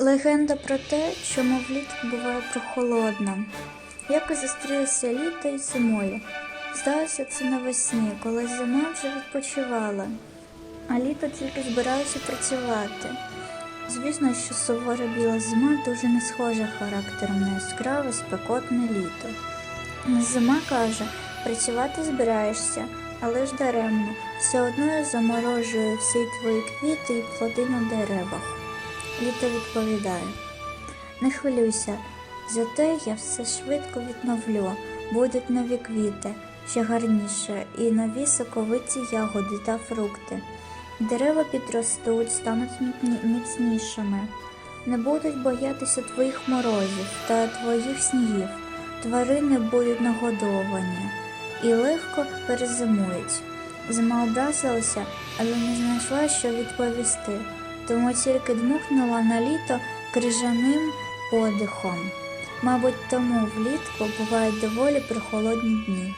Легенда про те, чому влітку буває прохолодно. Якось зустрілися літо і зимою. Здалося це навесні, коли зима вже відпочивала, а літо тільки збиралося працювати. Звісно, що сувора біла зима дуже не схожа характером на яскраве спекотне літо. Зима каже, працювати збираєшся, але ж даремно, все одно я заморожую всі твої квіти і плоди на деревах. Літо відповідає. Не хвилюйся, зате я все швидко відновлю. Будуть нові квіти, ще гарніше, і нові соковиті ягоди та фрукти. Дерева підростуть, стануть міцнішими, не будуть боятися твоїх морозів та твоїх снігів. Тварини будуть нагодовані і легко перезимують. Зима образилася, але не знайшла, що відповісти, тому тільки дмухнула на літо крижаним подихом. Мабуть, тому влітку бувають доволі прохолодні дні.